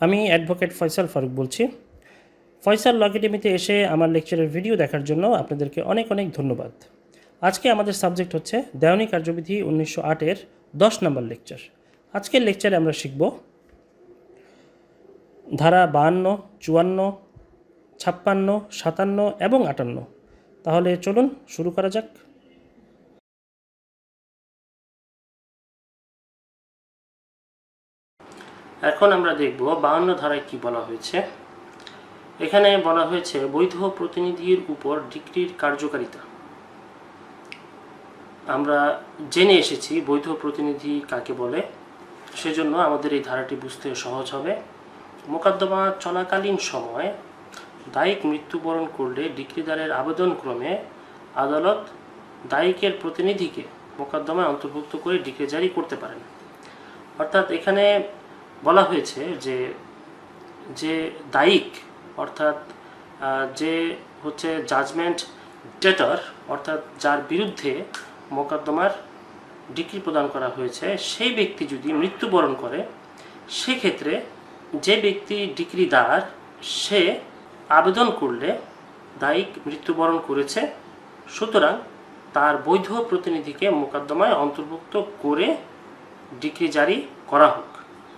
আমি অ্যাডভোকেট ফয়সাল ফারুক বলছি। ফয়সাল ল একাডেমিতে এসে আমার লেকচারের ভিডিও দেখার জন্য আপনাদেরকে অনেক অনেক ধন্যবাদ। আজকে আমাদের সাবজেক্ট হচ্ছে দেওয়ানি কার্যবিধি উনিশশো আটের দশ নম্বর লেকচার আজকের লেকচারে আমরা শিখব ধারা বাহান্ন, চুয়ান্ন, ছাপ্পান্ন, সাতান্ন এবং আটান্ন। তাহলে চলুন শুরু করা যাক। এখন আমরা দেখব বাহান্ন ধারায় কি বলা হয়েছে। এখানে বলা হয়েছে, বৈধ প্রতিনিধির উপর ডিগ্রির কার্যকারিতা। আমরা জেনে এসেছি বৈধ প্রতিনিধি কাকে বলে। সেজন্য আমাদের এই ধারাটি বুঝতে সহজ হবে। মোকদ্দমা চলাকালীন সময় দায়িক মৃত্যুবরণ করলে ডিগ্রিদারের আবেদন ক্রমে আদালত দায়িকের প্রতিনিধিকে মোকদ্দমায় অন্তর্ভুক্ত করে ডিগ্রি জারি করতে পারেন। অর্থাৎ এখানে বলা হয়েছে যে যে দায়িক, অর্থাৎ যে হচ্ছে জাজমেন্ট ডেটার অর্থাৎ যার বিরুদ্ধে মোকদ্দমার ডিগ্রি প্রদান করা হয়েছে, সেই ব্যক্তি যদি মৃত্যুবরণ করে, সেক্ষেত্রে যে ব্যক্তি ডিগ্রিদার, সে আবেদন করলে দায়িক মৃত্যুবরণ করেছে, সুতরাং তার বৈধ প্রতিনিধিকে মোকদ্দমায় অন্তর্ভুক্ত করে ডিগ্রি জারি করা হোক।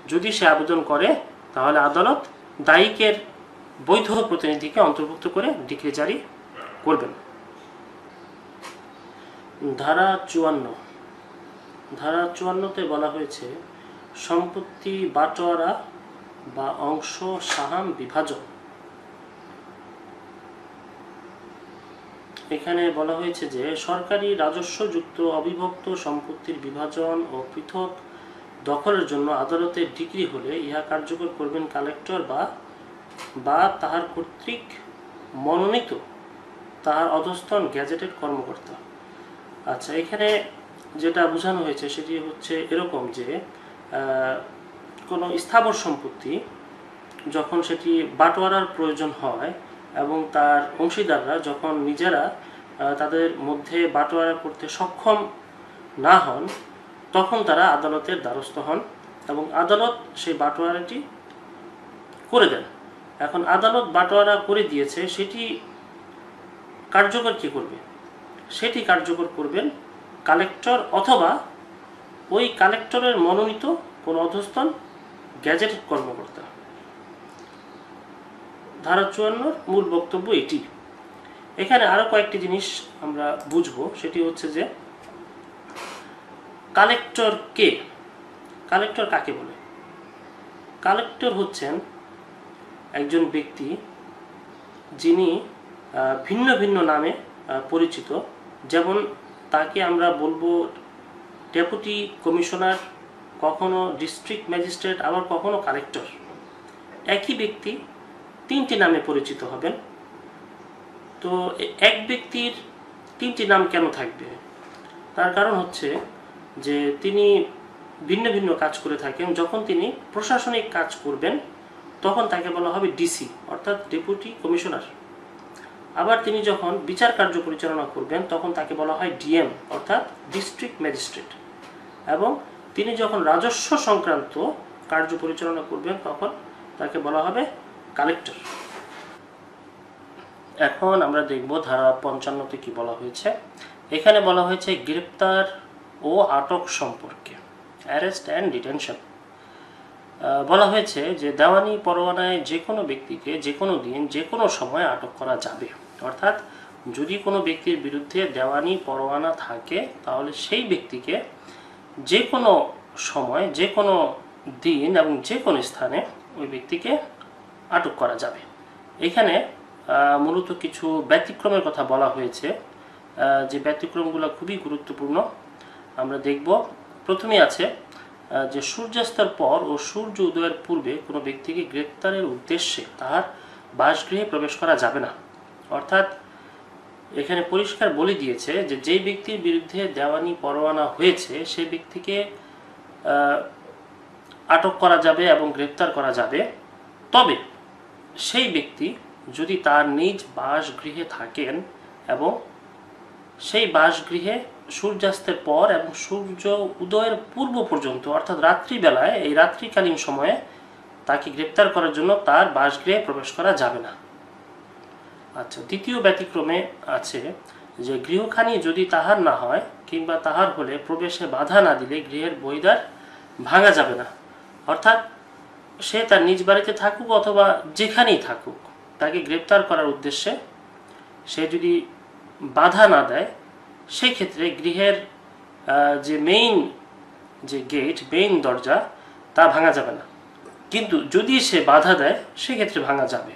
যদি সে আবেদন করে, তাহলে আদালত দায়িকের বৈধ প্রতিনিধিকে অন্তর্ভুক্ত করে ডিগ্রি জারি করবেন। ধারা চুয়ান্ন। ধারা চুয়ান্নতে বলা হয়েছে, সম্পত্তি বাটোয়ারা বা অংশ সাহাম বিভাজন। এখানে বলা হয়েছে যে, সরকারি রাজস্বযুক্ত অবিভক্ত সম্পত্তির বিভাজন ও পৃথক দখলের জন্য আদালতের ডিগ্রি হলে ইহা কার্যকর করবেন কালেক্টর বা বা তাহার কর্তৃক মনোনীত তাহার অধস্তন গ্যাজেটেড কর্মকর্তা। আচ্ছা এখানে যেটা বোঝানো হয়েছে সেটি হচ্ছে এরকম যে কোনো স্থাবর সম্পত্তি যখন সেটি বাটোয়ারার প্রয়োজন হয় এবং তার অংশীদাররা যখন নিজেরা তাদের মধ্যে বাটোয়ারা করতে সক্ষম না হন তখন তারা আদালতের দ্বারস্থ হন এবং আদালত সেই বাটোয়ারাটি করে দেন। এখন আদালত বাটোয়ারা করে দিয়েছে, সেটি কার্যকর কী করবে? সেটি কার্যকর করবেন কালেক্টর অথবা ওই কালেক্টরের মনোনীত কোনো অধস্তন গ্যাজেট কর্মকর্তা। ধারা চুয়ান্নর মূল বক্তব্য এটি। এখানে আরও কয়েকটি জিনিস আমরা বুঝব, সেটি হচ্ছে যে কালেক্টর কে? কালেক্টর কাকে বলে? কালেক্টর হচ্ছেন একজন ব্যক্তি যিনি ভিন্ন ভিন্ন নামে পরিচিত। যেমন তাকে আমরা বলব ডেপুটি কমিশনার, কখনো ডিস্ট্রিক্ট ম্যাজিস্ট্রেট, আবার কখনো কালেক্টর। একই ব্যক্তি তিনটি নামে পরিচিত হবেন। তো এক ব্যক্তির তিনটি নাম কেন থাকবে? তার কারণ হচ্ছে যে তিনি ভিন্ন ভিন্ন কাজ করে থাকেন। যখন তিনি প্রশাসনিক কাজ করবেন, তখন তাকে বলা হবে ডিসি অর্থাৎ ডেপুটি কমিশনার আবার তিনি যখন বিচার কার্য পরিচালনা করবেন, তখন তাকে বলা হয় ডিএম অর্থাৎ ডিস্ট্রিক্ট ম্যাজিস্ট্রেট এবং তিনি যখন রাজস্ব সংক্রান্ত কার্য পরিচালনা করবেন, তখন তাকে বলা হবে কালেক্টর এখন আমরা দেখব ধারা পঞ্চান্নতে কি বলা হয়েছে। এখানে বলা হয়েছে, গ্রেপ্তার ও আটক সম্পর্কে। Arrest and detention. বলা হয়েছে যে দেওয়ানি পরোয়ানায় যে কোনো ব্যক্তিকে যে কোনো দিন যে কোনো সময় আটক করা যাবে। অর্থাৎ যদি কোনো ব্যক্তির বিরুদ্ধে দেওয়ানি পরোয়ানা থাকে, তাহলে সেই ব্যক্তিকে যে কোনো সময়, যে কোনো দিন এবং যে কোনো স্থানে ওই ব্যক্তিকে আটক করা যাবে। এখানে মূলত কিছু ব্যতিক্রমের কথা বলা হয়েছে। যে ব্যতিক্রমগুলো খুবই গুরুত্বপূর্ণ। আমরা দেখব। প্রথমেই আছে যে সূর্যাস্তের পর ও সূর্য উদয়ের পূর্বে কোনো ব্যক্তিকে গ্রেপ্তারের উদ্দেশ্যে তাহার বাসগৃহে প্রবেশ করা যাবে না। অর্থাৎ এখানে পরিষ্কার বলে দিয়েছে যে যেই ব্যক্তির বিরুদ্ধে দেওয়ানি পরোয়ানা হয়েছে, সেই ব্যক্তিকে আটক করা যাবে এবং গ্রেপ্তার করা যাবে। তবে সেই ব্যক্তি যদি তার নিজ বাসগৃহে থাকেন এবং সেই বাসগৃহে সূর্যাস্তের পর এবং সূর্য উদয়ের পূর্ব পর্যন্ত, অর্থাৎ রাত্রিবেলায়, এই রাত্রিকালীন সময়ে তাকে গ্রেপ্তার করার জন্য তার বাসগৃহে প্রবেশ করা যাবে না। আচ্ছা দ্বিতীয় ব্যতিক্রমে আছে যে, গৃহখানি যদি তাহার না হয় কিংবা তাহার হলে প্রবেশে বাধা না দিলে গৃহের বইদার ভাঙা যাবে না। অর্থাৎ সে তার নিজ বাড়িতে থাকুক অথবা যেখানেই থাকুক, তাকে গ্রেপ্তার করার উদ্দেশ্যে সে যদি বাধা না দেয় সেই ক্ষেত্রে গৃহের যে মেইন যে গেট মেইন দরজা, তা ভাঙা যাবে না। কিন্তু যদি সে বাধা দেয়, সেক্ষেত্রে ভাঙা যাবে।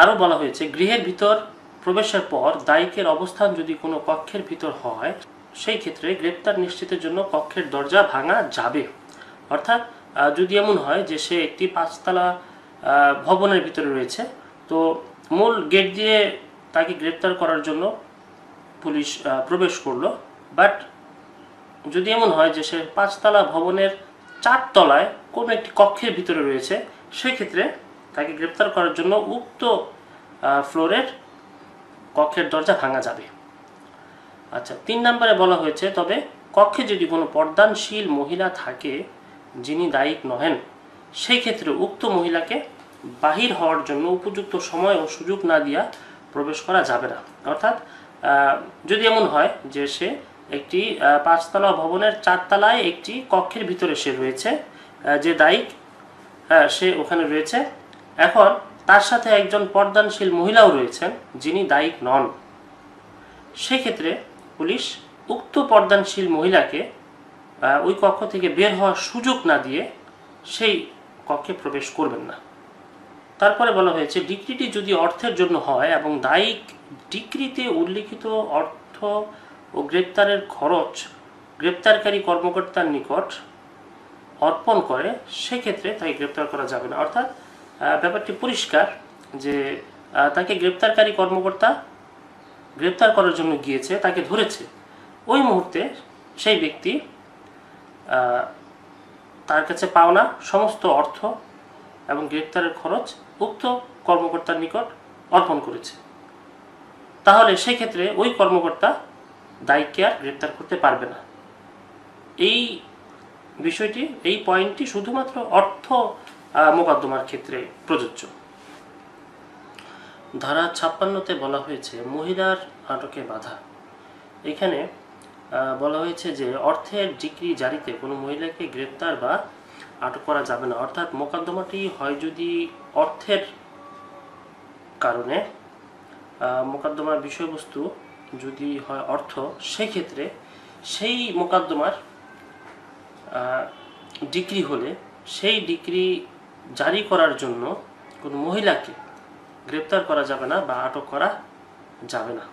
আরও বলা হয়েছে, গৃহের ভিতর প্রবেশের পর দায়িকের অবস্থান যদি কোনো কক্ষের ভিতর হয়, সেই ক্ষেত্রে গ্রেপ্তার নিশ্চিতের জন্য কক্ষের দরজা ভাঙা যাবে। অর্থাৎ যদি এমন হয় যে সে একটি পাঁচতলা ভবনের ভিতরে রয়েছে, তো মূল গেট দিয়ে তাকে গ্রেপ্তার করার জন্য পুলিশ প্রবেশ করল। বাট যদি এমন হয় যে সে পাঁচতলা ভবনের চারতলায় কোনো একটি কক্ষের ভিতরে রয়েছে, সেক্ষেত্রে তাকে গ্রেপ্তার করার জন্য উক্ত ফ্লোরের কক্ষের দরজা ভাঙা যাবে। আচ্ছা তিন নম্বরে বলা হয়েছে, তবে কক্ষে যদি কোনো পর্দানশীল মহিলা থাকে যিনি দায়িক নহেন সেই ক্ষেত্রে উক্ত মহিলাকে বাহির হওয়ার জন্য উপযুক্ত সময় ও সুযোগ না দিয়া প্রবেশ করা যাবে না। অর্থাৎ যদি এমন হয় যে সে একটি পাঁচতলা ভবনের চারতলায় একটি কক্ষের ভিতরে সে রয়েছে যে দায়িক হ্যাঁ সে ওখানে রয়েছে। এখন তার সাথে একজন পর্দানশীল মহিলাও রয়েছেন, যিনি দায়িক নন। সেক্ষেত্রে পুলিশ উক্ত পর্দানশীল মহিলাকে ওই কক্ষ থেকে বের হওয়ার সুযোগ না দিয়ে সেই কক্ষে প্রবেশ করবেন না। তারপরে বলা হয়েছে ডিক্রিটি যদি অর্থের জন্য হয় এবং দায়িক ডিক্রিতে উল্লিখিত অর্থ ও গ্রেপ্তারের খরচ গ্রেপ্তারকারী কর্মকর্তার নিকট অর্পণ করে, সেক্ষেত্রে তাকে গ্রেপ্তার করা যাবে না। অর্থাৎ ব্যাপারটি পরিষ্কার যে তাকে গ্রেপ্তারকারী কর্মকর্তা গ্রেপ্তার করার জন্য গিয়েছে, তাকে ধরেছে। ওই মুহূর্তে সেই ব্যক্তি তার কাছে পাওনা, সমস্ত অর্থ এবং গ্রেপ্তারের খরচ উক্ত কর্মকর্তার নিকট অর্পণ করেছে। তাহলে সেই ক্ষেত্রে ওই কর্মকর্তা দায়িত্বে আর গ্রেপ্তার করতে পারবে না। এই বিষয়টি, এই পয়েন্টটি শুধুমাত্র অর্থ মোকদ্দমার ক্ষেত্রে প্রযোজ্য। ধারা ছাপ্পান্নতে বলা হয়েছে, মহিলার আটকে বাধা। এখানে বলা হয়েছে যে অর্থের ডিগ্রি জারিতে কোনো মহিলাকে গ্রেপ্তার বা আটক করা যাবে না। অর্থাৎ মোকদ্দমাটি হয় যদি অর্থের কারণে মোকদ্দমার বিষয়বস্তু যদি হয় অর্থ, সেক্ষেত্রে সেই মোকদ্দমার ডিগ্রি হলে সেই ডিগ্রি জারি করার জন্য কোনো মহিলাকে গ্রেপ্তার করা যাবে না বা আটক করা যাবে না।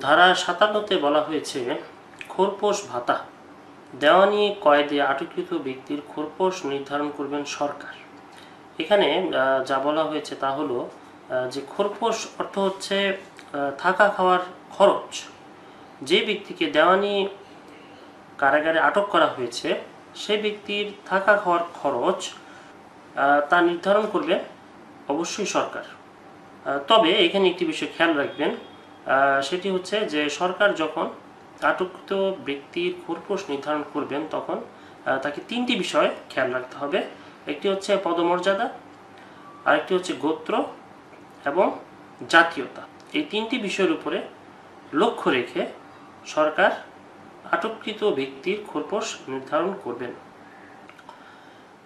ধারা সাতান্নতে বলা হয়েছে, খোরপোশ ভাতা, দেওয়ানি কয়েদে আটককৃত ব্যক্তির খোরপোশ নির্ধারণ করবেন সরকার। এখানে যা বলা হয়েছে তা হলো যে খোরপোশ অর্থ হচ্ছে থাকা খাওয়ার খরচ। যে ব্যক্তিকে দেওয়ানি কারাগারে আটক করা হয়েছে সেই ব্যক্তির থাকা খাওয়ার খরচ তা নির্ধারণ করবে অবশ্যই সরকার। তবে এখানে একটি বিষয় খেয়াল রাখবেন সেটি হচ্ছে যে সরকার যখন আটককৃত ব্যক্তির খোরপোশ নির্ধারণ করবেন, তখন তাকে তিনটি বিষয় খেয়াল রাখতে হবে। একটি হচ্ছে পদমর্যাদা, আরেকটি হচ্ছে গোত্র এবং জাতীয়তা। এই তিনটি বিষয়ের উপরে লক্ষ্য রেখে সরকার আটককৃত ব্যক্তির খোরপোশ নির্ধারণ করবেন।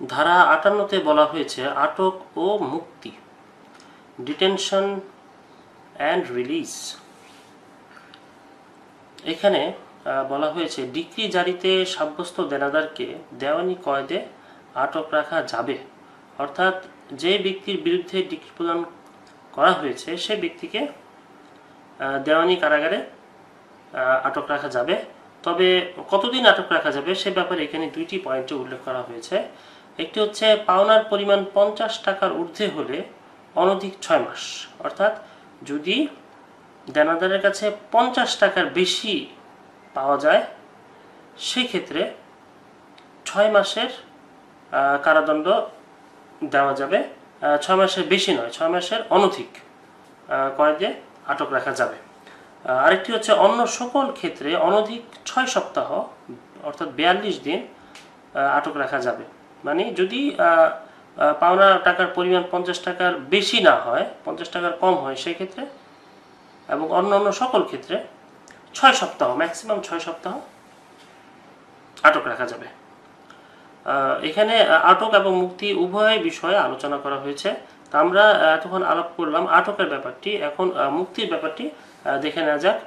ধারা আটান্নতে বলা হয়েছে, আটক ও মুক্তি, ডিটেনশন অ্যান্ড রিলিজ। এখানে বলা হয়েছে, ডিক্রি জারিতে সাব্যস্ত দেনাদারকে দেওয়ানি কয়েদে আটক রাখা যাবে। অর্থাৎ যে ব্যক্তির বিরুদ্ধে ডিক্রি প্রদান করা হয়েছে, সে ব্যক্তিকে দেওয়ানি কারাগারে আটক রাখা যাবে। তবে কতদিন আটক রাখা যাবে সে ব্যাপারে এখানে দুইটি পয়েন্টে উল্লেখ করা হয়েছে। একটি হচ্ছে পাওনার পরিমাণ পঞ্চাশ টাকার ঊর্ধ্বে হলে অনধিক ছয় মাস। অর্থাৎ যদি দেনাদারের কাছে পঞ্চাশ টাকার বেশি পাওয়া যায়, সেক্ষেত্রে ছয় মাসের কারাদণ্ড দেওয়া যাবে। ছয় মাসের বেশি নয়, ছয় মাসের অনধিক কয়েদে আটক রাখা যাবে। আরেকটি হচ্ছে অন্য সকল ক্ষেত্রে অনধিক ছয় সপ্তাহ, অর্থাৎ বিয়াল্লিশ দিন আটক রাখা যাবে। মানে যদি পাওনা টাকার পরিমাণ পঞ্চাশ টাকার বেশি না হয়, পঞ্চাশ টাকার কম হয় সেই ক্ষেত্রে এবং অন্য অন্য সকল ক্ষেত্রে ছয় সপ্তাহ ম্যাক্সিমাম ছয় সপ্তাহ আটক রাখা যাবে। এখানে আটক এবং মুক্তি উভয় বিষয়ে আলোচনা করা হয়েছে। তা আমরা এতক্ষণ আলাপ করলাম। আটকের ব্যাপারটি এখন মুক্তির ব্যাপারটি দেখে নেওয়া যাক।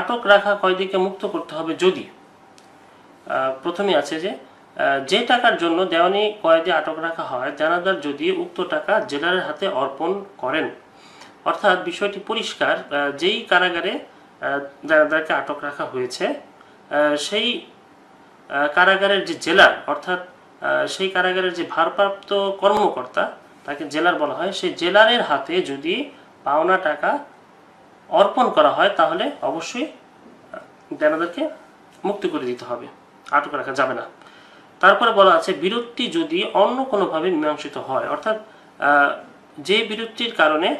আটক রাখা কয়দিকে মুক্ত করতে হবে যদি? প্রথমে আছে যে যে টাকার জন্য দেওয়ানি কয়েদি আটক রাখা হয় জানাদার যদি উক্ত টাকা জেলারের হাতে অর্পণ করেন। অর্থাৎ বিষয়টি পরিষ্কার যেই কারাগারে আহ, দেনাদারকে আটক রাখা হয়েছে সেই কারাগারের যে জেলার অর্থাৎ সেই কারাগারের যে ভারপ্রাপ্ত কর্মকর্তা তাকে জেলার বলা হয় সেই জেলারের হাতে যদি পাওনা টাকা অর্পণ করা হয় তাহলে অবশ্যই দেনাদারকে মুক্তি করে দিতে হবে। আটক রাখা যাবে না। তারপরে বলা আছে বিরতি যদি অন্য কোনোভাবে মীমাংসিত হয় অর্থাৎ যে বিরতির কারণে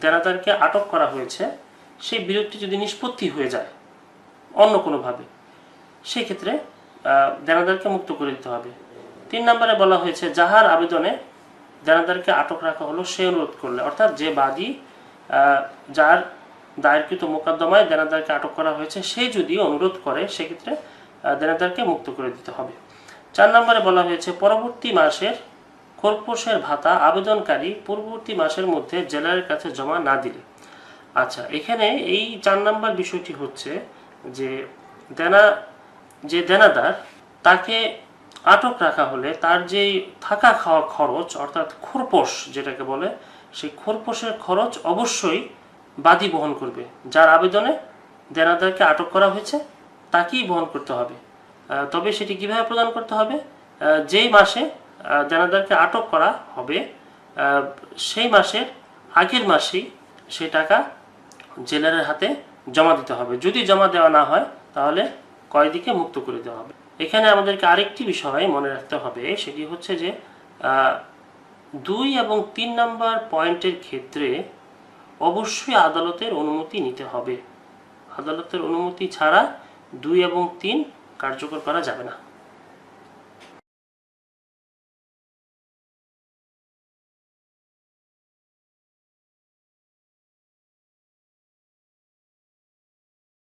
দেনাদারকে আটক করা হয়েছে সেই বিরতি যদি নিষ্পত্তি হয়ে যায় অন্য কোনোভাবে সেই ক্ষেত্রে আহ, দেনাদারকে মুক্ত করে দিতে হবে। তিন নম্বরে বলা হয়েছে, যাহার আবেদনে দেনাদারকে আটক রাখা হলো, সে অনুরোধ করলে। অর্থাৎ যে বাদী যার দায়েরকৃত মোকদ্দমায় দেনাদারকে আটক করা হয়েছে, সে যদি অনুরোধ করে, সেক্ষেত্রে দেনাদারকে মুক্ত করে দিতে হবে। চার নম্বরে বলা হয়েছে, পরবর্তী মাসের খোরপোশের ভাতা আবেদনকারী পূর্ববর্তী মাসের মধ্যে জেলারের কাছে জমা না দিলে। আচ্ছা এখানে এই চার নম্বর বিষয়টি হচ্ছে যে, দেনা যে দেনাদার, তাকে আটক রাখা হলে তার যেই থাকা খাওয়া খরচ, অর্থাৎ খোরপোশ যেটাকে বলে, সেই খোরপোশের খরচ অবশ্যই বাদী বহন করবে। যার আবেদনে দেনাদারকে আটক করা হয়েছে, তাকেই বহন করতে হবে। তবে সেটি কীভাবে প্রদান করতে হবে? যেই মাসে দেনাদারকে আটক করা হবে সেই মাসের আগের মাসেই সেই টাকা জেলারের হাতে জমা দিতে হবে। যদি জমা দেওয়া না হয়, তাহলে কয়েদিকে মুক্ত করে দেওয়া হবে? এখানে আমাদেরকে আরেকটি বিষয় মনে রাখতে হবে, সেটি হচ্ছে যে দুই এবং তিন নম্বর পয়েন্টের ক্ষেত্রে অবশ্যই আদালতের অনুমতি নিতে হবে। আদালতের অনুমতি ছাড়া দুই এবং তিন কার্যকর করা যাবে না।